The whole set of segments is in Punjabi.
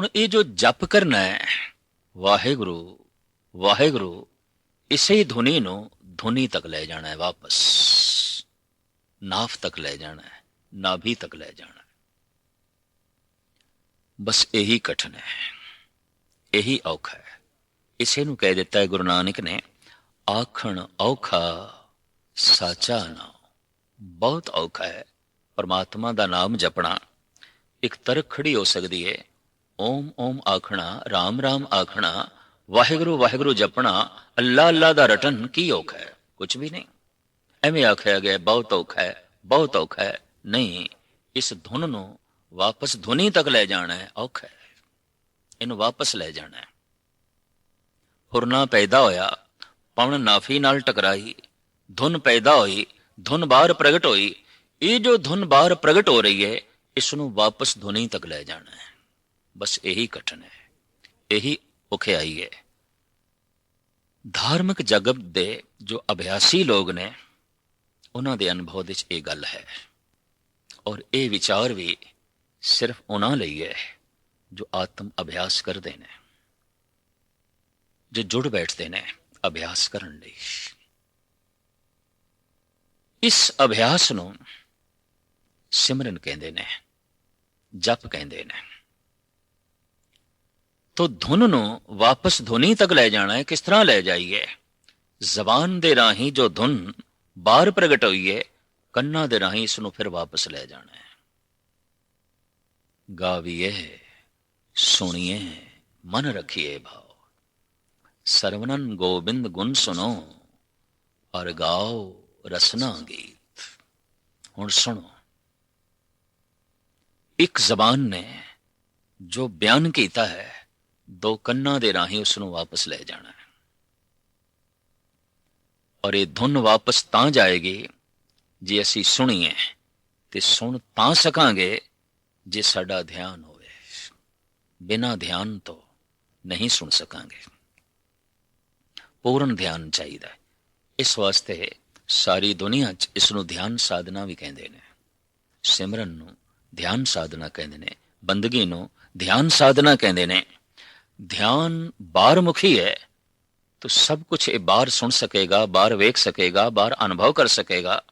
ਹੁਣ ਇਹ ਜੋ ਜਪ ਕਰਨਾ ਹੈ, ਵਾਹਿਗੁਰੂ ਵਾਹਿਗੁਰੂ, ਇਸੇ ਧੁਨੀ ਨੂੰ ਧੁਨੀ ਤੱਕ ਲੈ ਜਾਣਾ ਹੈ ਵਾਪਸ। ਨਾਫ ਤੱਕ ਲੈ ਜਾਣਾ ਹੈ, ਨਾਭੀ ਤੱਕ ਲੈ ਜਾਣਾ ਹੈ। ਬਸ ਇਹੀ ਕਠਨ ਹੈ, ਇਹੀ ਔਖਾ ਹੈ। ਇਸੇ ਨੂੰ ਕਹਿ ਦਿੱਤਾ ਹੈ ਗੁਰੂ ਨਾਨਕ ਨੇ, ਆਖਣ ਔਖਾ ਸਾਚਾ ਨਾ ਬਹੁਤ ਔਖਾ ਹੈ, ਪਰਮਾਤਮਾ ਦਾ ਨਾਮ ਜਪਣਾ। ਇੱਕ ਤਰਕ ਖੜੀ ਹੋ ਸਕਦੀ ਹੈ ਓਮ ਓਮ ਆਖਣਾ ਰਾਮ ਰਾਮ ਆਖਣਾ ਵਾਹਿਗੁਰੂ ਵਾਹਿਗੁਰੂ ਜਪਣਾ ਅੱਲਾ ਅੱਲਾ ਦਾ ਰਟਨ ਕੀ ਔਖਾ ਹੈ ਕੁਝ ਵੀ ਨਹੀਂ ਐਵੇਂ ਆਖਿਆ ਗਿਆ ਬਹੁਤ ਔਖਾ ਹੈ ਬਹੁਤ ਔਖਾ ਹੈ ਨਹੀਂ ਇਸ ਧੁਨ ਨੂੰ ਵਾਪਸ ਧੁਨੀ ਤੱਕ ਲੈ ਜਾਣਾ ਹੈ ਔਖਾ ਹੈ ਇਹਨੂੰ ਵਾਪਸ ਲੈ ਜਾਣਾ ਹੈ ਹੁਰਨਾ ਪੈਦਾ ਹੋਇਆ ਪਵਨ ਨਾਫੀ ਨਾਲ ਟਕਰਾਈ ਧੁਨ ਪੈਦਾ ਹੋਈ ਧੁਨ ਬਾਹਰ ਪ੍ਰਗਟ ਹੋਈ ਇਹ ਜੋ ਧੁਨ ਬਾਹਰ ਪ੍ਰਗਟ ਹੋ ਰਹੀ ਹੈ ਇਸ ਨੂੰ ਵਾਪਸ ਧੁਨੀ ਤੱਕ ਲੈ ਜਾਣਾ ਹੈ ਬਸ ਇਹੀ ਕਠਨ ਹੈ, ਇਹੀ ਉਖਿਆਈ ਹੈ। ਧਾਰਮਿਕ ਜਗਤ ਦੇ ਜੋ ਅਭਿਆਸੀ ਲੋਕ ਨੇ, ਉਹਨਾਂ ਦੇ ਅਨੁਭਵ ਵਿੱਚ ਇਹ ਗੱਲ ਹੈ। ਔਰ ਇਹ ਵਿਚਾਰ ਵੀ ਸਿਰਫ ਉਹਨਾਂ ਲਈ ਹੈ ਜੋ ਆਤਮ ਅਭਿਆਸ ਕਰਦੇ ਨੇ, ਜੋ ਜੁੜ ਬੈਠਦੇ ਨੇ ਅਭਿਆਸ ਕਰਨ ਲਈ। ਇਸ ਅਭਿਆਸ ਨੂੰ ਸਿਮਰਨ ਕਹਿੰਦੇ ਨੇ, ਜਪ ਕਹਿੰਦੇ ਨੇ। ਤੋ ਧੁਨ ਨੂੰ ਵਾਪਸ ਧੁਨੀ ਤੱਕ ਲੈ ਜਾਣਾ ਹੈ ਕਿਸ ਤਰ੍ਹਾਂ ਲੈ ਜਾਈਏ ਜ਼ਬਾਨ ਦੇ ਰਾਹੀਂ ਜੋ ਧੁਨ ਬਾਹਰ ਪ੍ਰਗਟ ਹੋਈ ਹੈ ਕੰਨਾਂ ਦੇ ਰਾਹੀਂ ਇਸ ਨੂੰ ਫਿਰ ਵਾਪਸ ਲੈ ਜਾਣਾ ਹੈ ਗਾਵੀਏ ਸੁਣੀਏ ਮਨ ਰਖੀਏ ਭਾਉ ਸਰਵਨਨ ਗੋਬਿੰਦ ਗੁਣ ਸੁਨੋ ਔਰ ਗਾਓ ਰਸਨਾ ਗੀਤ ਹੁਣ ਸੁਣੋ ਇੱਕ ਜ਼ਬਾਨ ਨੇ ਜੋ ਬਿਆਨ ਕੀਤਾ ਹੈ ਦੋ ਕੰਨਾਂ ਦੇ ਰਾਹੀਂ ਉਸ ਨੂੰ ਵਾਪਸ ਲੈ ਜਾਣਾ ਹੈ। ਔਰ ਇਹ ਧੁਨ ਵਾਪਸ ਤਾਂ ਜਾਏਗੀ ਜੇ ਅਸੀਂ ਸੁਣੀਏ ਤੇ ਸੁਣ ਤਾਂ ਸਕਾਂਗੇ ਜੇ ਸਾਡਾ ਧਿਆਨ ਹੋਵੇ। ਬਿਨਾਂ ਧਿਆਨ ਤੋਂ ਨਹੀਂ ਸੁਣ ਸਕਾਂਗੇ। ਪੂਰਨ ਧਿਆਨ ਚਾਹੀਦਾ ਇਸ ਵਾਸਤੇ ਸਾਰੀ ਦੁਨੀਆ 'ਚ ਇਸ ਨੂੰ ਧਿਆਨ ਸਾਧਨਾ ਵੀ ਕਹਿੰਦੇ ਨੇ। ਸਿਮਰਨ ਨੂੰ ਧਿਆਨ ਸਾਧਨਾ ਕਹਿੰਦੇ ਨੇ। ਬੰਦਗੀ ਨੂੰ ਧਿਆਨ ਸਾਧਨਾ ਕਹਿੰਦੇ ਨੇ। ਧਿਆਨ ਬਾਹਰਮੁਖੀ ਹੈ, ਤਾਂ ਸਭ ਕੁਝ ਇਹ ਬਾਹਰ ਸੁਣ ਸਕੇਗਾ ਬਾਹਰ ਵੇਖ ਸਕੇਗਾ ਬਾਹਰ ਅਨੁਭਵ ਕਰ ਸਕੇਗਾ।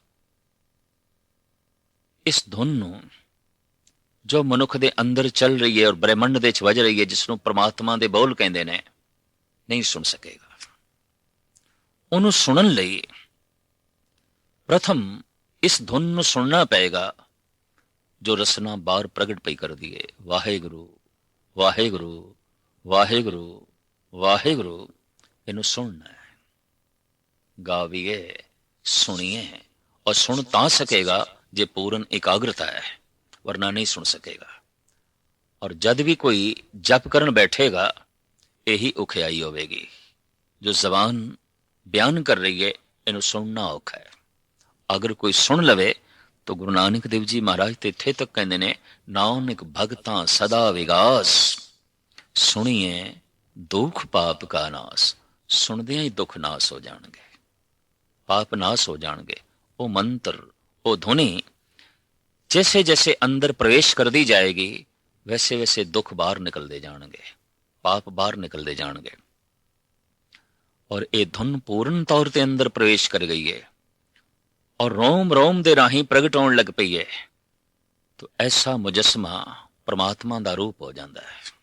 ਇਸ ਧੁਨ ਨੂੰ ਜੋ ਮਨੁੱਖ ਦੇ ਅੰਦਰ ਚੱਲ ਰਹੀ ਹੈ ਔਰ ਬ੍ਰਹਿਮੰਡ ਦੇ ਵਿੱਚ ਵਜ ਰਹੀ ਹੈ ਜਿਸ ਨੂੰ ਪ੍ਰਮਾਤਮਾ ਦੇ ਬੋਲ ਕਹਿੰਦੇ ਨੇ, ਨਹੀਂ ਸੁਣ ਸਕੇਗਾ। ਉਹਨੂੰ ਸੁਣਨ ਲਈ ਪ੍ਰਥਮ ਇਸ ਧੁਨ ਨੂੰ ਸੁਣਨਾ ਪਏਗਾ, ਜੋ ਰਸਨਾ ਬਾਹਰ ਪ੍ਰਗਟ ਪਈ ਕਰਦੀ ਹੈ। ਵਾਹਿਗੁਰੂ ਵਾਹਿਗੁਰੂ। ਵਾਹਿਗੁਰੂ ਵਾਹਿਗੁਰੂ, ਇਹਨੂੰ ਸੁਣਨਾ ਹੈ। ਗਾਵੀਏ, ਸੁਣੀਏ ਔਰ ਸੁਣ ਤਾਂ ਸਕੇਗਾ ਜੇ ਪੂਰਨ ਇਕਾਗਰਤਾ ਹੈ, ਵਰਨਾ ਨਹੀਂ ਸੁਣ ਸਕੇਗਾ। ਔਰ ਜਦ ਵੀ ਕੋਈ ਜਪ ਕਰਨ ਬੈਠੇਗਾ, ਇਹੀ ਉਖਿਆਈ ਹੋਵੇਗੀ। ਜੋ ਜ਼ਬਾਨ ਬਿਆਨ ਕਰ ਰਹੀ ਹੈ ਇਹਨੂੰ ਸੁਣਨਾ ਔਖਾ ਹੈ। ਅਗਰ ਕੋਈ ਸੁਣ ਲਵੇ, ਤਾਂ ਗੁਰੂ ਨਾਨਕ ਦੇਵ ਜੀ ਮਹਾਰਾਜ ਤੇ ਇੱਥੇ ਤੱਕ ਕਹਿੰਦੇ ਨੇ, ਨਾਨਕ ਭਗਤਾਂ ਸਦਾ ਵਿਗਾਸ। ਸੁਣੀਏ, ਦੁੱਖ ਪਾਪ ਕਾ ਨਾਸ, ਸੁਣਦਿਆਂ ਹੀ ਦੁੱਖ ਨਾਸ ਹੋ ਜਾਣਗੇ। ਪਾਪ ਨਾਸ ਹੋ ਜਾਣਗੇ। ਉਹ ਮੰਤਰ, ਉਹ ਧੁਨੀ ਜੈਸੇ ਜੈਸੇ ਅੰਦਰ ਪ੍ਰਵੇਸ਼ ਕਰਦੀ ਜਾਏਗੀ ਵੈਸੇ ਵੈਸੇ ਦੁੱਖ ਬਾਹਰ ਨਿਕਲਦੇ ਜਾਣਗੇ, ਪਾਪ ਬਾਹਰ ਨਿਕਲਦੇ ਜਾਣਗੇ। ਔਰ ਇਹ ਧੁਨ ਪੂਰਨ ਤੌਰ ਤੇ ਅੰਦਰ ਪ੍ਰਵੇਸ਼ ਕਰ ਗਈ ਹੈ ਔਰ ਰੋਮ ਰੋਮ ਦੇ ਰਾਹੀਂ ਪ੍ਰਗਟ ਹੋਣ ਲੱਗ ਪਈ ਹੈ ਤਾਂ ਐਸਾ ਮੁਜਸਮਾ ਪਰਮਾਤਮਾ ਦਾ ਰੂਪ ਹੋ ਜਾਂਦਾ ਹੈ।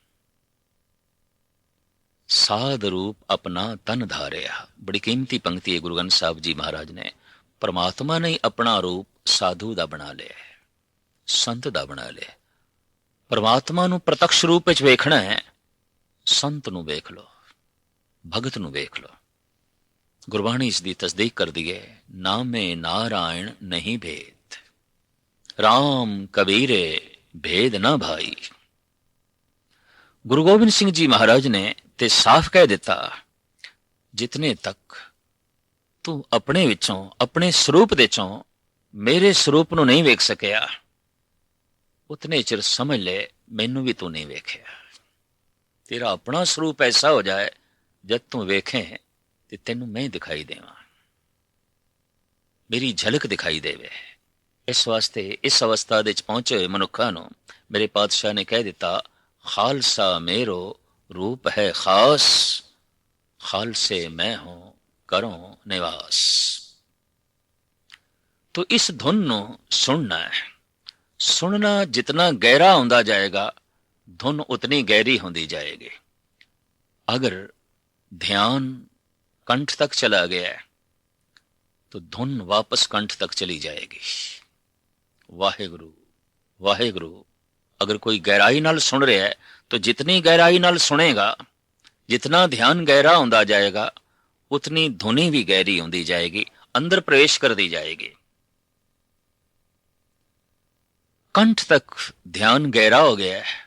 ਸਾਧ ਰੂਪ ਆਪਣਾ ਤਨ ਧਾਰਿਆ। ਬੜੀ ਕੀਮਤੀ ਪੰਕਤੀ ਹੈ ਗੁਰੂ ਗ੍ਰੰਥ ਸਾਹਿਬ ਜੀ ਮਹਾਰਾਜ ਨੇ। ਪਰਮਾਤਮਾ ਨੇ ਆਪਣਾ ਰੂਪ ਸਾਧੂ ਦਾ ਬਣਾ ਲਿਆ ਸੰਤ ਦਾ ਬਣਾ ਲਿਆ ਪਰਮਾਤਮਾ ਨੂੰ ਪ੍ਰਤੱਖ ਰੂਪ ਵਿੱਚ ਵੇਖਣਾ ਹੈ, ਸੰਤ ਨੂੰ ਵੇਖ ਲਓ, ਭਗਤ ਨੂੰ ਵੇਖ ਲਓ। ਗੁਰਬਾਣੀ ਇਸ ਦੀ ਤਸਦੀਕ ਕਰਦੀ ਹੈ, ਨਾਮੇ ਨਾਰਾਇਣ ਨਹੀਂ ਭੇਦ। RAM ਕਬੀਰੇ ਭੇਦ ਨਾ ਭਾਈ। ਗੁਰੂ ਗੋਬਿੰਦ ਸਿੰਘ ਜੀ ਮਹਾਰਾਜ ਨੇ ਤੇ ਸਾਫ਼ ਕਹਿ ਦਿੱਤਾ, ਜਿਤਨੇ ਤੱਕ ਤੂੰ ਆਪਣੇ ਵਿੱਚੋਂ, ਆਪਣੇ ਸਰੂਪ ਦੇ ਚੋਂ ਮੇਰੇ ਸਰੂਪ ਨੂੰ ਨਹੀਂ ਵੇਖ ਸਕਿਆ, ਉਤਨੇ ਚਿਰ ਸਮਝ ਲੈ ਮੈਨੂੰ ਵੀ ਤੂੰ ਨਹੀਂ ਵੇਖਿਆ। ਤੇਰਾ ਆਪਣਾ ਸਰੂਪ ਐਸਾ ਹੋ ਜਾਏ, ਜਦ ਤੂੰ ਵੇਖੇ ਤੇ ਤੈਨੂੰ ਮੈਂ ਦਿਖਾਈ ਦੇਵਾਂ। ਮੇਰੀ ਝਲਕ ਦਿਖਾਈ ਦੇਵੇ। ਇਸ ਵਾਸਤੇ, ਇਸ ਅਵਸਥਾ ਦੇ ਵਿੱਚ ਪਹੁੰਚੇ ਹੋਏ ਮਨੁੱਖਾਂ ਨੂੰ ਮੇਰੇ ਪਾਤਸ਼ਾਹ ਨੇ ਕਹਿ ਦਿੱਤਾ, ਖਾਲਸਾ ਮੇਰੋ रूप है खास खालसे मैं हूं करो निवास तो इस धुन ਨੂੰ ਸੁਣਨਾ ਹੈ ਸੁਣਨਾ ਜਿਤਨਾ ਗਹਿਰਾ ਹੁੰਦਾ ਜਾਏਗਾ ਧੁਨ ਉਤਨੀ ਗਹਿਰੀ ਹੁੰਦੀ ਜਾਏਗੀ ਅਗਰ ध्यान कंठ तक चला गया है तो धुन वापस कंठ तक चली जाएगी वाहेगुरु वाहेगुरु अगर कोई गहराई नाल सुन रहा है तो जितनी गहराई नाल सुनेगा जितना ध्यान गहरा होता जाएगा उतनी धुनी भी गहरी होती जाएगी अंदर प्रवेश कर दी जाएगी कंठ तक ध्यान गहरा हो गया है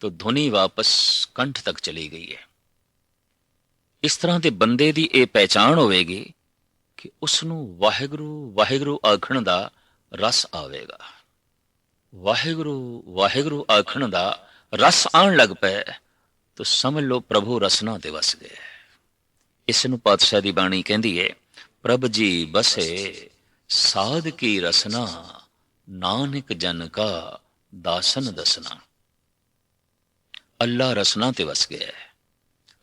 तो धुनी वापस कंठ तक चली गई है ਇਸ ਤਰ੍ਹਾਂ ਦੇ ਬੰਦੇ ਦੀ ਇਹ ਪਹਿਚਾਣ ਹੋਵੇਗੀ ਕਿ ਉਸ ਨੂੰ ਵਾਹਿਗੁਰੂ ਵਾਹਿਗੁਰੂ ਆਖਣ ਦਾ ਰਸ ਆਵੇਗਾ ਵਾਹਿਗੁਰੂ ਵਾਹਿਗੁਰੂ ਆਖਣ ਦਾ ਰਸ ਆਣ ਲੱਗ ਪਏ ਤਾਂ ਸਮਝ ਲਓ ਪ੍ਰਭੂ ਰਸਨਾ ਤੇ ਵਸ ਗਏ ਇਸ ਨੂੰ ਪਾਤਸ਼ਾਹ ਦੀ ਬਾਣੀ ਕਹਿੰਦੀ ਹੈ ਪ੍ਰਭ ਜੀ ਬਸੇ ਸਾਧ ਕੀ ਰਸਨਾ ਨਾਨਕ ਜਨ ਕਾ ਦਾਸਨ ਦਸਨਾ ਅੱਲਾ ਰਸਨਾ ਤੇ ਵਸ ਗਿਆ ਹੈ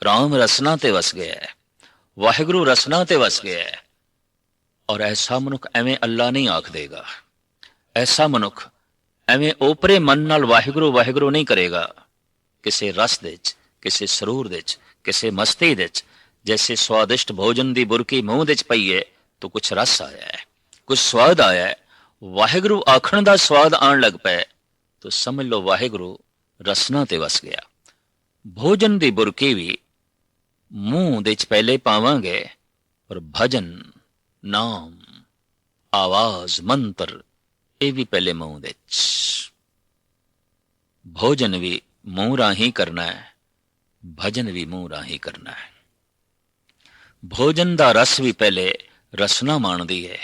ਰਾਮ ਰਸਨਾ ਤੇ ਵਸ ਗਿਆ ਹੈ ਵਾਹਿਗੁਰੂ ਰਸਨਾ ਤੇ ਵਸ ਗਿਆ ਹੈ ਔਰ ਐਸਾ ਮਨੁੱਖ ਐਵੇਂ ਅੱਲਾ ਨਹੀਂ ਆਖ ਦੇਗਾ ਐਸਾ ਮਨੁੱਖ ਐਵੇਂ ਓਪਰੇ ਮਨ ਨਾਲ ਵਾਹਿਗੁਰੂ ਵਾਹਿਗੁਰੂ ਨਹੀਂ ਕਰੇਗਾ। ਕਿਸੇ ਰਸ ਦੇ ਵਿੱਚ, ਕਿਸੇ ਸਰੂਰ ਦੇ ਵਿੱਚ, ਕਿਸੇ ਮਸਤੀ ਦੇ ਵਿੱਚ, ਜੈਸੇ ਸਵਾਦਿਸ਼ਟ ਭੋਜਨ ਦੀ ਬੁਰਕੀ ਮੂੰਹ ਦੇ ਵਿੱਚ ਪਈ ਹੈ ਤਾਂ ਕੁਝ ਰਸ ਆਇਆ ਹੈ। ਕੁਝ ਸਵਾਦ ਆਇਆ ਹੈ। ਵਾਹਿਗੁਰੂ ਆਖਣ ਦਾ ਸਵਾਦ ਆਣ ਲੱਗ ਪਿਆ ਤਾਂ ਸਮਝ ਲਓ ਵਾਹਿਗੁਰੂ ਰਸਨਾ ਤੇ ਵਸ ਗਿਆ। ਭੋਜਨ ਦੀ ਬੁਰਕੀ ਵੀ ਮੂੰਹ ਦੇ ਚ ਪਹਿਲੇ ਪਾਵਾਂਗੇ, ਪਰ ਭਜਨ ਨਾਮ, ਆਵਾਜ਼, ਮੰਤਰ ਇਹ ਵੀ ਪਹਿਲੇ ਮੂੰਹ ਦੇ ਭੋਜਨ ਵੀ ਮੂੰਹ ਰਾਹੀਂ ਕਰਨਾ ਹੈ, ਭਜਨ ਵੀ ਮੂੰਹ ਰਾਹੀਂ ਕਰਨਾ ਹੈ। ਭੋਜਨ ਦਾ ਰਸ ਵੀ ਪਹਿਲੇ ਰਸਨਾ ਮਾਣਦੀ ਹੈ,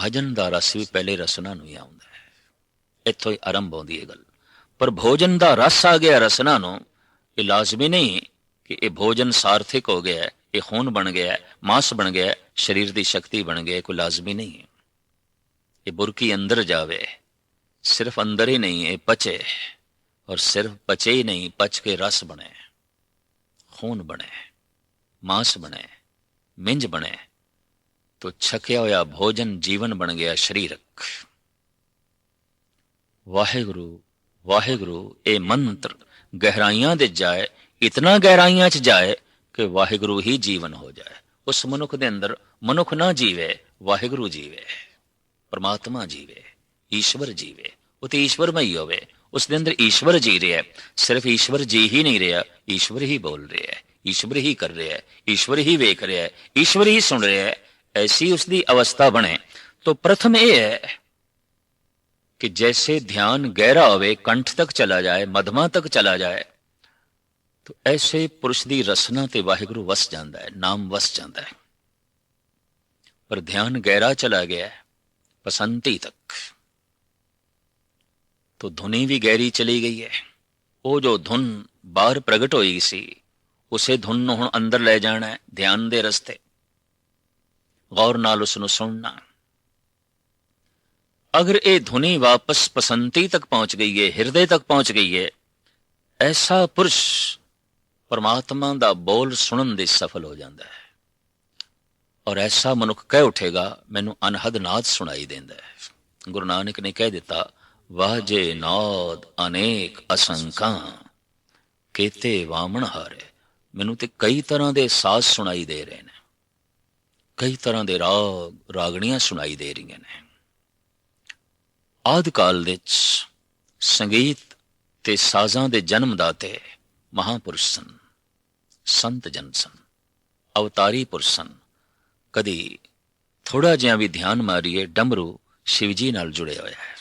ਭਜਨ ਦਾ ਰਸ ਵੀ ਪਹਿਲੇ ਰਸਨਾ ਨੂੰ ਹੀ ਆਉਂਦਾ ਹੈ। ਇੱਥੋਂ ਹੀ ਆਰੰਭ ਹੁੰਦੀ ਹੈ ਗੱਲ। ਪਰ ਭੋਜਨ ਦਾ ਰਸ ਆ ਗਿਆ ਰਸਨਾ ਨੂੰ, ਇਹ ਲਾਜ਼ਮੀ ਨਹੀਂ ਕਿ ਇਹ ਭੋਜਨ ਸਾਰਥਿਕ ਹੋ ਗਿਆ ਇਹ ਖੂਨ ਬਣ ਗਿਆ ਮਾਸ ਬਣ ਗਿਆ ਸਰੀਰ ਦੀ ਸ਼ਕਤੀ ਬਣ ਗਿਆ ਕੋਈ ਲਾਜ਼ਮੀ ਨਹੀਂ ਹੈ। ਇਹ ਬੁਰਕੀ ਅੰਦਰ ਜਾਵੇ। ਸਿਰਫ ਅੰਦਰ ਹੀ ਨਹੀਂ, ਇਹ ਪਚੇ। ਔਰ ਸਿਰਫ ਪਚੇ ਹੀ ਨਹੀਂ, ਪਚ ਕੇ ਰਸ ਬਣੇ। ਖੂਨ ਬਣੇ, ਮਾਸ ਬਣੇ, ਮਿੰਜ ਬਣੇ। ਤੋ ਛਕਿਆ ਹੋਇਆ ਭੋਜਨ ਜੀਵਨ ਬਣ ਗਿਆ ਸਰੀਰਕ। ਵਾਹਿਗੁਰੂ ਵਾਹਿਗੁਰੂ, ਇਹ ਮੰਤਰ ਗਹਿਰਾਈਆਂ ਦੇ ਜਾਏ, ਇਤਨਾ ਗਹਿਰਾਈਆਂ 'ਚ ਜਾਏ ਕਿ ਵਾਹਿਗੁਰੂ ਹੀ ਜੀਵਨ ਹੋ ਜਾਏ। ਉਸ ਮਨੁੱਖ ਦੇ ਅੰਦਰ ਮਨੁੱਖ ਨਾ ਜੀਵੇ, ਵਾਹਿਗੁਰੂ ਜੀਵੇ। परमात्मा जीवे, ईश्वर जीवे, वो तो ईश्वरमय होवे। उसके अंदर ईश्वर जी रहे है। सिर्फ़ ईश्वर जी ही नहीं रहा, ईश्वर ही बोल रहे है, ईश्वर ही कर रहे है, ईश्वर ही वेख रहे है, ईश्वर ही सुन रहे है, ऐसी उसकी अवस्था बने। तो प्रथम यह है कि जैसे ध्यान गहरा होवे, कंठ तक चला जाए, मधमा तक चला जाए तो ऐसे पुरुष की रसना से वाहगुरु वस जाता है, नाम वस जाता है। पर ध्यान गहरा चला गया है ਪਸੰਤੀ ਤੱਕ तो ਧੁਨੀ ਵੀ ਗਹਿਰੀ ਚਲੀ ਗਈ ਹੈ ਉਹ ਜੋ ਧੁਨ ਬਾਹਰ ਪ੍ਰਗਟ ਹੋਈ ਸੀ ਉਸੇ ਧੁਨ ਨੂੰ ਹੁਣ ਅੰਦਰ ਲੈ ਜਾਣਾ ਹੈ ਧਿਆਨ ਦੇ ਰਸਤੇ ਗੌਰ ਨਾਲ ਉਸ ਨੂੰ ਸੁਣਨਾ अगर ये धुनी वापस पसंती तक पहुंच गई है हृदय तक पहुंच गई है ऐसा पुरुष परमात्मा ਦਾ ਬੋਲ ਸੁਣਨ ਦੇ ਸਫਲ ਹੋ ਜਾਂਦਾ ਹੈ ਔਰ ਐਸਾ ਮਨੁੱਖ ਕਹਿ ਉਠੇਗਾ, ਮੈਨੂੰ ਅਨਹਦ ਨਾਦ ਸੁਣਾਈ ਦਿੰਦਾ ਹੈ। ਗੁਰੂ ਨਾਨਕ ਨੇ ਕਹਿ ਦਿੱਤਾ, ਵਾਹ ਜੇ ਨਾਦ ਅਨੇਕ ਅਸੰਕਾਂ ਕੇਤੇ ਵਾਮਣ ਹਾਰੇ। ਮੈਨੂੰ ਤੇ ਕਈ ਤਰ੍ਹਾਂ ਦੇ ਸਾਜ਼ ਸੁਣਾਈ ਦੇ ਰਹੇ ਨੇ। ਕਈ ਤਰ੍ਹਾਂ ਦੇ ਰਾਗ, ਰਾਗਣੀਆਂ ਸੁਣਾਈ ਦੇ ਰਹੀਆਂ ਨੇ। ਆਦ ਕਾਲ ਵਿੱਚ ਸੰਗੀਤ ਤੇ ਸਾਜ਼ਾਂ ਦੇ ਜਨਮਦਾਤੇ ਮਹਾਪੁਰਸ਼ ਸਨ, ਸੰਤ ਜਨ ਸਨ, ਅਵਤਾਰੀ ਪੁਰਸ਼ ਸਨ। ਕਦੀ ਥੋੜਾ ਜਿਹਾ ਵੀ ਧਿਆਨ ਮਾਰੀਏ, ਡਮਰੂ ਸ਼ਿਵਜੀ ਨਾਲ ਜੁੜਿਆ ਹੋਇਆ ਹੈ।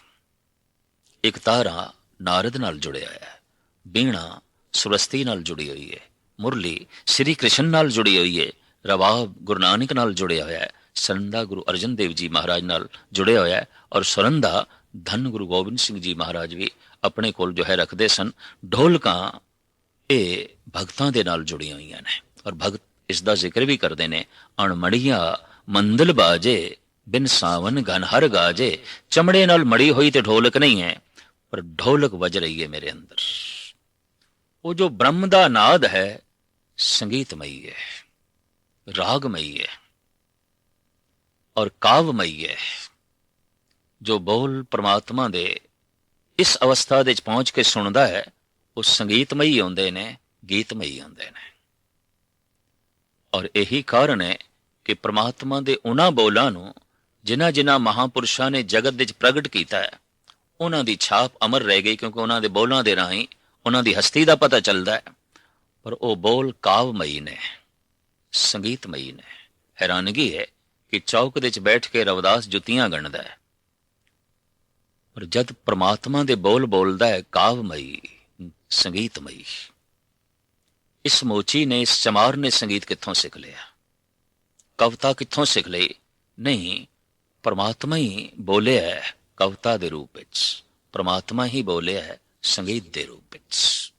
ਇੱਕ ਤਾਰਾ ਨਾਰਦ ਨਾਲ ਜੁੜਿਆ ਹੋਇਆ ਹੈ। ਬੀਣਾ ਸੁਰਸਤੀ ਨਾਲ ਜੁੜੀ ਹੋਈ ਹੈ। ਮੁਰਲੀ ਸ੍ਰੀ ਕ੍ਰਿਸ਼ਨ ਨਾਲ ਜੁੜੀ ਹੋਈ ਹੈ। ਰਵਾਬ ਗੁਰੂ ਨਾਨਕ ਨਾਲ ਜੁੜਿਆ ਹੋਇਆ ਹੈ। ਸਰੰਦਾ ਗੁਰੂ ਅਰਜਨ ਦੇਵ ਜੀ ਮਹਾਰਾਜ ਨਾਲ ਜੁੜਿਆ ਹੋਇਆ ਹੈ। ਔਰ ਸੁਰੰਦਾ ਧੰਨ ਗੁਰੂ ਗੋਬਿੰਦ ਸਿੰਘ ਜੀ ਮਹਾਰਾਜ ਵੀ ਆਪਣੇ ਕੋਲ ਜੋ ਹੈ ਰੱਖਦੇ ਸਨ। ਢੋਲਕਾਂ ਇਹ ਭਗਤਾਂ ਦੇ ਨਾਲ ਜੁੜੀਆਂ ਹੋਈਆਂ ਨੇ। ਔਰ ਭਗਤ ਇਸ ਦਾ ਜ਼ਿਕਰ ਵੀ ਕਰਦੇ ਨੇ। ਅਣਮੜੀਆਂ ਮੰਦਲ ਬਾਜੇ, ਬਿਨ ਸਾਵਨ ਗਨ ਹਰ ਗਾਜੇ, ਚਮੜੇ ਨਾਲ ਮੜੀ ਹੋਈ ਤੇ ਢੋਲਕ ਨਹੀਂ ਹੈ, ਪਰ ਢੋਲਕ ਵੱਜ ਰਹੀ ਹੈ ਮੇਰੇ ਅੰਦਰ। ਉਹ ਜੋ ਬ੍ਰਹਮ ਦਾ ਨਾਦ ਹੈ, ਸੰਗੀਤਮਈ ਹੈ, ਰਾਗਮਈ ਹੈ, ਔਰ ਕਾਵਮਈ ਹੈ, ਜੋ ਬੋਲ ਪ੍ਰਮਾਤਮਾ ਦੇ ਇਸ ਅਵਸਥਾ ਦੇ ਵਿੱਚ ਪਹੁੰਚ ਕੇ ਸੁਣਦਾ ਹੈ, ਉਹ ਸੰਗੀਤਮਈ ਆਉਂਦੇ ਨੇ, ਗੀਤਮਈ ਆਉਂਦੇ ਨੇ। ਔਰ ਇਹੀ ਕਾਰਨ ਹੈ ਕਿ ਪ੍ਰਮਾਤਮਾ ਦੇ ਉਹਨਾਂ ਬੋਲਾਂ ਨੂੰ ਜਿਨ੍ਹਾਂ ਜਿਨ੍ਹਾਂ ਮਹਾਪੁਰਸ਼ਾਂ ਨੇ ਜਗਤ ਵਿੱਚ ਪ੍ਰਗਟ ਕੀਤਾ ਹੈ, ਉਹਨਾਂ ਦੀ ਛਾਪ ਅਮਰ ਰਹਿ ਗਈ ਕਿਉਂਕਿ ਉਹਨਾਂ ਦੇ ਬੋਲਾਂ ਦੇ ਰਾਹੀਂ ਉਹਨਾਂ ਦੀ ਹਸਤੀ ਦਾ ਪਤਾ ਚੱਲਦਾ ਹੈ। ਪਰ ਉਹ ਬੋਲ ਕਾਵਮਈ ਨੇ, ਸੰਗੀਤਮਈ ਨੇ। ਹੈਰਾਨਗੀ ਹੈ ਕਿ ਚੌਕ ਦੇ ਵਿੱਚ ਬੈਠ ਕੇ ਰਵਦਾਸ ਜੁੱਤੀਆਂ ਗਣਦਾ ਹੈ। ਪਰ ਜਦ ਪ੍ਰਮਾਤਮਾ ਦੇ ਬੋਲ ਬੋਲਦਾ ਹੈ, ਕਾਵਮਈ, ਸੰਗੀਤਮਈ। ਇਸ ਮੋਚੀ ਨੇ ਇਸ ਚਮਾਰ ਨੇ ਸੰਗੀਤ ਕਿੱਥੋਂ ਸਿੱਖ ਲਿਆ ਕਵਿਤਾ ਕਿੱਥੋਂ ਸਿੱਖ ਲਈ ਨਹੀਂ ਪਰਮਾਤਮਾ ਹੀ ਬੋਲਿਆ ਹੈ ਕਵਿਤਾ ਦੇ ਰੂਪ ਵਿੱਚ ਪਰਮਾਤਮਾ ਹੀ ਬੋਲਿਆ ਹੈ ਸੰਗੀਤ ਦੇ ਰੂਪ ਵਿੱਚ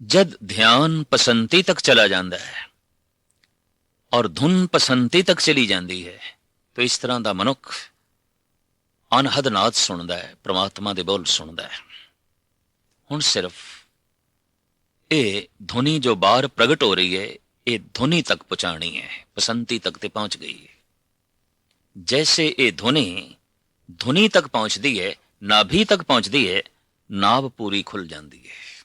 ਜਦ ਧਿਆਨ ਪਸੰਤੀ ਤੱਕ ਚਲਾ ਜਾਂਦਾ ਹੈ ਔਰ ਧੁਨ ਪਸੰਤੀ ਤੱਕ ਚਲੀ ਜਾਂਦੀ ਹੈ ਤਾਂ ਇਸ ਤਰ੍ਹਾਂ ਦਾ ਮਨੁੱਖ ਅਨਹਦ ਨਾਦ ਸੁਣਦਾ ਹੈ ਪ੍ਰਮਾਤਮਾ ਦੇ ਬੋਲ ਸੁਣਦਾ ਹੈ ਹੁਣ ਸਿਰਫ ਇਹ ਧੁਨੀ ਜੋ ਬਾਹਰ ਪ੍ਰਗਟ ਹੋ ਰਹੀ ਹੈ, ਇਹ ਧੁਨੀ ਤੱਕ ਪਹੁੰਚਾਣੀ ਹੈ ਪਸੰਤੀ ਤੱਕ ਤੇ ਪਹੁੰਚ ਗਈ ਹੈ। ਜੈਸੇ ਇਹ ਧੁਨੀ ਧੁਨੀ ਤੱਕ ਪਹੁੰਚਦੀ ਹੈ, ਨਾਭੀ ਤੱਕ ਪਹੁੰਚਦੀ ਹੈ, ਨਾਭ ਪੂਰੀ ਖੁੱਲ ਜਾਂਦੀ ਹੈ।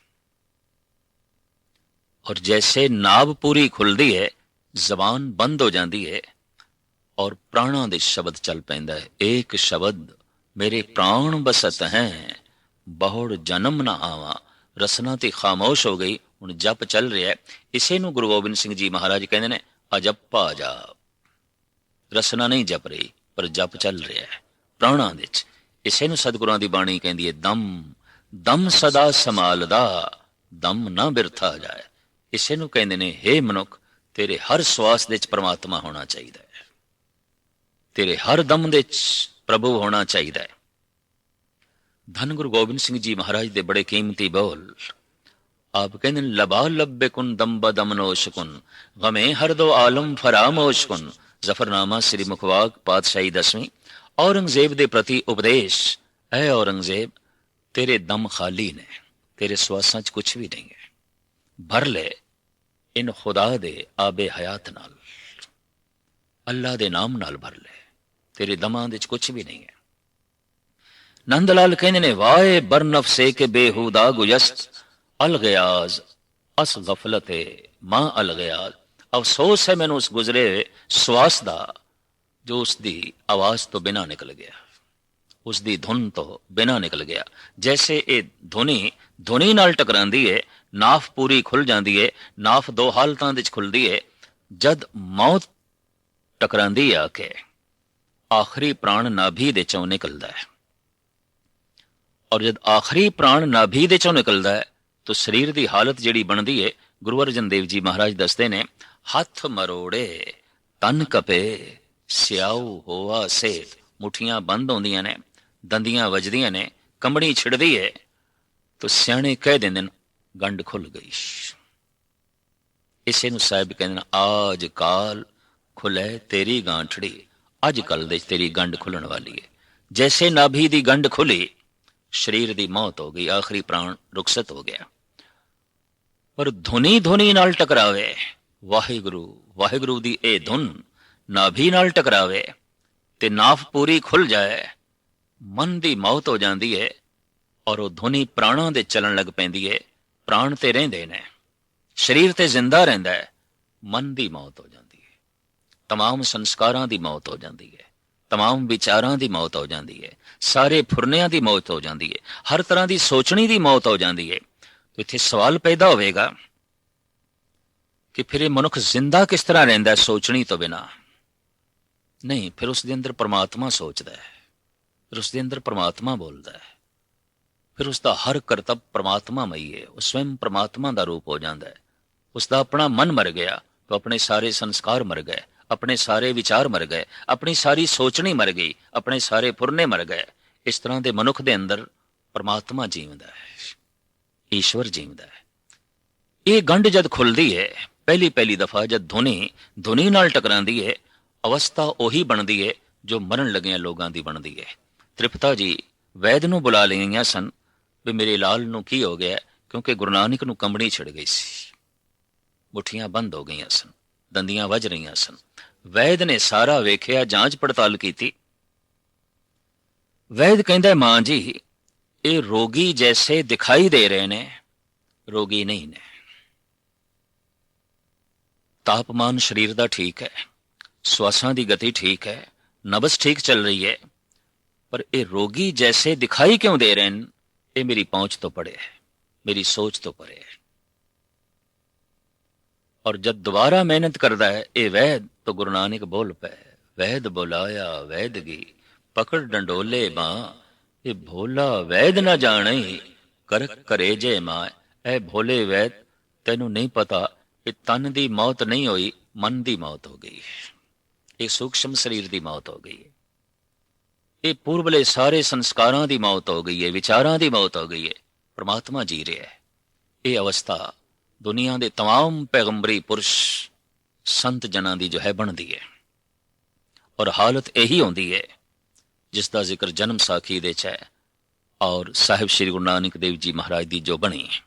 ਔਰ ਜੈਸੇ ਨਾਭ ਪੂਰੀ ਖੁੱਲਦੀ ਹੈ, ਜ਼ਬਾਨ ਬੰਦ ਹੋ ਜਾਂਦੀ ਹੈ, ਔਰ ਪ੍ਰਾਣਾਂ ਦੇ ਸ਼ਬਦ ਚੱਲ ਪੈਂਦਾ ਹੈ। ਇੱਕ ਸ਼ਬਦ, ਮੇਰੇ ਪ੍ਰਾਣ ਬਸਤ ਹੈ, ਬਹੁੜ ਜਨਮ ਨਾ ਆਵਾ ਰਸਨਾ ਤੇ ਖਾਮੋਸ਼ ਹੋ ਗਈ। ਹੁਣ ਜਪ ਚੱਲ ਰਿਹਾ ਹੈ। ਇਸੇ ਨੂੰ ਗੁਰੂ ਗੋਬਿੰਦ ਸਿੰਘ ਜੀ ਮਹਾਰਾਜ ਕਹਿੰਦੇ ਨੇ ਅਜੱਪਾ ਜਾ। ਰਸਨਾ ਨਹੀਂ ਜਪ ਰਹੀ, ਪਰ ਜਪ ਚੱਲ ਰਿਹਾ ਹੈ। ਪ੍ਰਾਣਾਂ ਵਿੱਚ ਇਸੇ ਨੂੰ ਸਤਿਗੁਰਾਂ ਦੀ ਬਾਣੀ ਕਹਿੰਦੀ ਹੈ, ਦਮ ਦਮ ਸਦਾ ਸੰਭਾਲਦਾ, ਦਮ ਨਾ ਬਿਰਥਾ ਜਾਏ। ਇਸੇ ਨੂੰ ਕਹਿੰਦੇ ਨੇ हे ਮਨੁੱਖ, ਤੇਰੇ ਹਰ ਸਵਾਸ ਦੇ ਵਿੱਚ ਪ੍ਰਮਾਤਮਾ ਹੋਣਾ ਚਾਹੀਦਾ ਹੈ। ਤੇਰੇ ਹਰ ਦਮ ਦੇ ਵਿੱਚ ਪ੍ਰਭੂ ਹੋਣਾ ਚਾਹੀਦਾ ਹੈ। ਧੰਨ ਗੁਰੂ ਗੋਬਿੰਦ ਸਿੰਘ ਜੀ ਮਹਾਰਾਜ ਦੇ ਬੜੇ ਕੀਮਤੀ ਬੋਲ ਆਪ ਕਹਿੰਦੇ ਨੇ ਲਬਾ ਲੱਬੇ ਕੁਨ ਦਮ ਬਦਮਨੋਸ਼ ਕੁਨ ਗਮੇ ਹਰ ਦੋ ਆਲਮ ਫਰਾਮੋਸ਼ ਕੁਨ ਜ਼ਫਰਨਾਮਾ ਸ੍ਰੀ ਮੁਖਵਾਕ ਪਾਤਸ਼ਾਹੀ ਦਸਵੀਂ ਔਰੰਗਜ਼ੇਬ ਦੇ ਪ੍ਰਤੀ ਉਪਦੇਸ਼ ਐ ਔਰੰਗਜ਼ੇਬ ਤੇਰੇ ਦਮ ਖਾਲੀ ਨੇ ਤੇਰੇ ਸਵਾਸਾਂ 'ਚ ਕੁਝ ਵੀ ਨਹੀਂ ਹੈ ਭਰ ਲੈ ਇਨ ਖੁਦਾ ਦੇ ਆਬੇ ਹਯਾਤ ਨਾਲ ਅੱਲਾ ਦੇ ਨਾਮ ਨਾਲ ਭਰ ਲੈ ਤੇਰੇ ਦਮਾਂ ਦੇ 'ਚ ਕੁਝ ਵੀ ਨਹੀਂ ਹੈ ਨੰਦ ਲਾਲ ਕਹਿੰਦੇ ਨੇ ਵਾਏ ਬਰਨਫਸੇ ਕੇ ਬੇਹੂਦਾ ਗੁਜਸਤ ਅਲ ਅਸ ਗਫਲਤੇ ਮਾਂ ਅਲ ਅਫਸੋਸ ਹੈ ਮੈਨੂੰ ਉਸ ਗੁਜ਼ਰੇ ਸਵਾਸ ਦਾ ਜੋ ਉਸ ਦੀ ਆਵਾਜ਼ ਤੋਂ ਬਿਨਾ ਨਿਕਲ ਗਿਆ ਉਸ ਦੀ ਧੁਨ ਤੋਂ ਬਿਨਾ ਨਿਕਲ ਗਿਆ ਜੈਸੇ ਇਹ ਧੁਨੀ ਧੁਨੀ ਨਾਲ ਟਕਰਾਂਦੀ ਹੈ ਨਾਫ ਪੂਰੀ ਖੁੱਲ ਜਾਂਦੀ ਹੈ ਨਾਫ ਦੋ ਹਾਲਤਾਂ ਵਿੱਚ ਖੁੱਲਦੀ ਹੈ ਜਦ ਮੌਤ ਟਕਰਾਂਦੀ ਆ ਕੇ ਆਖਰੀ ਪ੍ਰਾਣ ਨਾਭੀ ਦੇ ਚੋਂ ਨਿਕਲਦਾ ਹੈ ਔਰ ਜਦ ਆਖਰੀ ਪ੍ਰਾਣ ਨਾਭੀ ਦੇ ਚੋਂ ਨਿਕਲਦਾ ਹੈ, ਤਾਂ ਸਰੀਰ ਦੀ ਹਾਲਤ ਜਿਹੜੀ ਬਣਦੀ ਹੈ ਗੁਰੂ ਅਰਜਨ ਦੇਵ ਜੀ ਮਹਾਰਾਜ ਦੱਸਦੇ ਨੇ, ਹੱਥ ਮਰੋੜੇ, ਤਨ ਕਪੇ, ਸਿਆਉ ਹੋਆ ਸੇ ਮੁਠੀਆਂ ਬੰਦ ਹੁੰਦੀਆਂ ਨੇ, ਦੰਦੀਆਂ ਵੱਜਦੀਆਂ ਨੇ, ਕੰਬਣੀ ਛਿੜਦੀ ਹੈ ਤਾਂ ਸਿਆਣੇ ਕਹਿ ਦਿੰਦੇ ਨੇ, ਗੰਢ ਖੁੱਲ ਗਈ ਇਸੇ ਨੂੰ ਸਾਹਿਬ ਕਹਿੰਦੇ ਨੇ, ਆਜ ਕਾਲ ਖੁੱਲੇ ਤੇਰੀ ਗਾਂਠੜੀ, ਅੱਜ ਕੱਲ ਦੇ ਤੇਰੀ ਗੰਢ ਖੁੱਲਣ ਵਾਲੀ ਹੈ ਜੈਸੇ ਨਾਭੀ ਦੀ ਗੰਢ ਖੁੱਲੀ ਸਰੀਰ ਦੀ ਮੌਤ ਹੋ ਗਈ ਆਖਰੀ ਪ੍ਰਾਣ ਰੁਖਸਤ ਹੋ ਗਿਆ ਪਰ ਧੁਨੀ ਧੁਨੀ ਨਾਲ ਟਕਰਾਵੇ ਵਾਹਿਗੁਰੂ ਵਾਹਿਗੁਰੂ ਦੀ ਇਹ ਧੁਨ ਨਾਭੀ ਨਾਲ ਟਕਰਾਵੇ ਤੇ ਨਾਫ ਪੂਰੀ ਖੁੱਲ ਜਾਏ ਮਨ ਦੀ ਮੌਤ ਹੋ ਜਾਂਦੀ ਹੈ ਔਰ ਉਹ ਧੁਨੀ ਪ੍ਰਾਣਾਂ ਦੇ ਚੱਲਣ ਲੱਗ ਪੈਂਦੀ ਹੈ ਪ੍ਰਾਣ ਤੇ ਰਹਿੰਦੇ ਨੇ ਸਰੀਰ ਤੇ ਜ਼ਿੰਦਾ ਰਹਿੰਦਾ ਹੈ ਮਨ ਦੀ ਮੌਤ ਹੋ ਜਾਂਦੀ ਹੈ तमाम ਸੰਸਕਾਰਾਂ ਦੀ ਮੌਤ ਹੋ ਜਾਂਦੀ ਹੈ तमाम ਵਿਚਾਰਾਂ ਦੀ ਮੌਤ ਹੋ ਜਾਂਦੀ ਹੈ ਸਾਰੇ ਫੁਰਨਿਆਂ ਦੀ ਮੌਤ ਹੋ ਜਾਂਦੀ ਹੈ ਹਰ ਤਰ੍ਹਾਂ ਦੀ ਸੋਚਣੀ ਦੀ ਮੌਤ ਹੋ ਜਾਂਦੀ ਹੈ ਤੇ ਇੱਥੇ ਸਵਾਲ ਪੈਦਾ ਹੋਵੇਗਾ ਕਿ ਫਿਰ ਇਹ ਮਨੁੱਖ ਜ਼ਿੰਦਾ ਕਿਸ ਤਰ੍ਹਾਂ ਰਹਿੰਦਾ ਹੈ ਸੋਚਣੀ ਤੋਂ ਬਿਨਾ? ਨਹੀਂ, ਫਿਰ ਉਸ ਦੇ ਅੰਦਰ ਪਰਮਾਤਮਾ ਸੋਚਦਾ ਹੈ। ਫਿਰ ਉਸ ਦੇ ਅੰਦਰ ਪਰਮਾਤਮਾ ਬੋਲਦਾ ਹੈ। ਫਿਰ ਉਸ ਦਾ ਹਰ ਕਰਤੱਵ ਪ੍ਰਮਾਤਮਾਮਈ ਹੈ ਉਹ ਸਵੈਮ ਪਰਮਾਤਮਾ ਦਾ ਰੂਪ ਹੋ ਜਾਂਦਾ ਹੈ। ਉਸ ਦਾ ਆਪਣਾ ਮਨ ਮਰ ਗਿਆ ਤਾਂ ਆਪਣੇ ਸਾਰੇ ਸੰਸਕਾਰ ਮਰ ਗਏ। ਆਪਣੇ ਸਾਰੇ ਵਿਚਾਰ ਮਰ ਗਏ, ਆਪਣੀ ਸਾਰੀ ਸੋਚਣੀ ਮਰ ਗਈ, ਆਪਣੇ ਸਾਰੇ ਫੁਰਨੇ ਮਰ ਗਏ। ਇਸ ਤਰ੍ਹਾਂ ਦੇ ਮਨੁੱਖ ਦੇ ਅੰਦਰ ਪਰਮਾਤਮਾ ਜੀਵਦਾ ਹੈ, ਈਸ਼ਵਰ ਜੀਵਦਾ ਹੈ। ਇਹ ਗੰਢ ਜਦ ਖੁੱਲਦੀ ਹੈ ਪਹਿਲੀ ਪਹਿਲੀ ਦਫਾ ਜਦ ਧੁਨੀ ਧੁਨੀ ਨਾਲ ਟਕਰਾਂਦੀ ਹੈ ਅਵਸਥਾ ਉਹੀ ਬਣਦੀ ਹੈ ਜੋ ਮਰਨ ਲੱਗਿਆਂ ਲੋਕਾਂ ਦੀ ਬਣਦੀ ਹੈ ਤ੍ਰਿਪਤਾ ਜੀ, ਵੈਦ ਨੂੰ ਬੁਲਾ ਲਈਆਂ ਸਨ ਵੀ ਮੇਰੇ ਲਾਲ ਨੂੰ ਕੀ ਹੋ ਗਿਆ, ਕਿਉਂਕਿ ਗੁਰੂ ਨਾਨਕ ਨੂੰ ਕੰਬਣੀ ਛਿੜ ਗਈ ਸੀ। ਮੁੱਠੀਆਂ ਬੰਦ ਹੋ ਗਈਆਂ ਸਨ, ਦੰਦੀਆਂ ਵੱਜ ਰਹੀਆਂ ਸਨ। ਵੈਦ ਨੇ ਸਾਰਾ ਵੇਖਿਆ, ਜਾਂਚ ਪੜਤਾਲ ਕੀਤੀ। ਵੈਦ ਕਹਿੰਦਾ, ਮਾਂ ਜੀ, ਇਹ ਰੋਗੀ ਜੈਸੇ ਦਿਖਾਈ ਦੇ ਰਹੇ ਨੇ, ਰੋਗੀ ਨਹੀਂ ਨੇ। ਤਾਪਮਾਨ ਸਰੀਰ ਦਾ ਠੀਕ ਹੈ, ਸਵਾਸਾਂ ਦੀ ਗਤੀ ਠੀਕ ਹੈ ਨਬਸ ਠੀਕ ਚੱਲ ਰਹੀ ਹੈ, ਪਰ ਇਹ ਰੋਗੀ ਜੈਸੇ ਦਿਖਾਈ ਕਿਉਂ ਦੇ ਰਹੇ ਨੇ? ਇਹ ਮੇਰੀ ਪਹੁੰਚ ਤੋਂ ਪਰੇ ਹੈ, ਮੇਰੀ ਸੋਚ ਤੋਂ ਪਰੇ ਹੈ। ਔਰ ਜਦ ਦੁਬਾਰਾ ਮਿਹਨਤ ਕਰਦਾ ਹੈ, ਇਹ ਵੈਦ तो गुरु नानक बोल पे वैद बुलाया वैदगी पकड़ डंडोले मां ये भोला वैद न जाने कर करे जे मां ਐ ਭੋਲੇ ਵੈਦ ਤੈਨੂੰ ਨਹੀਂ ਪਤਾ ਇਹ ਤਨ ਦੀ ਮੌਤ ਨਹੀਂ ਹੋਈ ਮਨ ਦੀ ਮੌਤ ਹੋ ਗਈ ਹੈ ਇਹ ਸੂਖਸ਼ਮ ਸਰੀਰ ਦੀ ਮੌਤ ਹੋ ਗਈ ਹੈ ਇਹ ਪੂਰਬਲੇ ਸਾਰੇ ਸੰਸਕਾਰਾਂ ਦੀ ਮੌਤ ਹੋ ਗਈ ਹੈ ਵਿਚਾਰਾਂ ਦੀ ਮੌਤ ਹੋ ਗਈ ਹੈ ਪ੍ਰਮਾਤਮਾ ਜੀ ਰਿਹਾ ਹੈ ਇਹ ਅਵਸਥਾ ਦੁਨੀਆ ਦੇ तमाम ਪੈਗੰਬਰੀ ਪੁਰਸ਼ ਸੰਤ ਜਨਾਂ ਦੀ ਜੋ ਹੈ ਬਣਦੀ ਹੈ। ਔਰ ਹਾਲਤ ਇਹੀ ਹੁੰਦੀ ਹੈ, ਜਿਸ ਦਾ ਜ਼ਿਕਰ ਜਨਮ ਸਾਖੀ ਦੇ ਚ ਹੈ ਔਰ ਸਾਹਿਬ ਸ੍ਰੀ ਗੁਰੂ ਨਾਨਕ ਦੇਵ ਜੀ ਮਹਾਰਾਜ ਦੀ ਜੋ ਬਣੀ ਹੈ।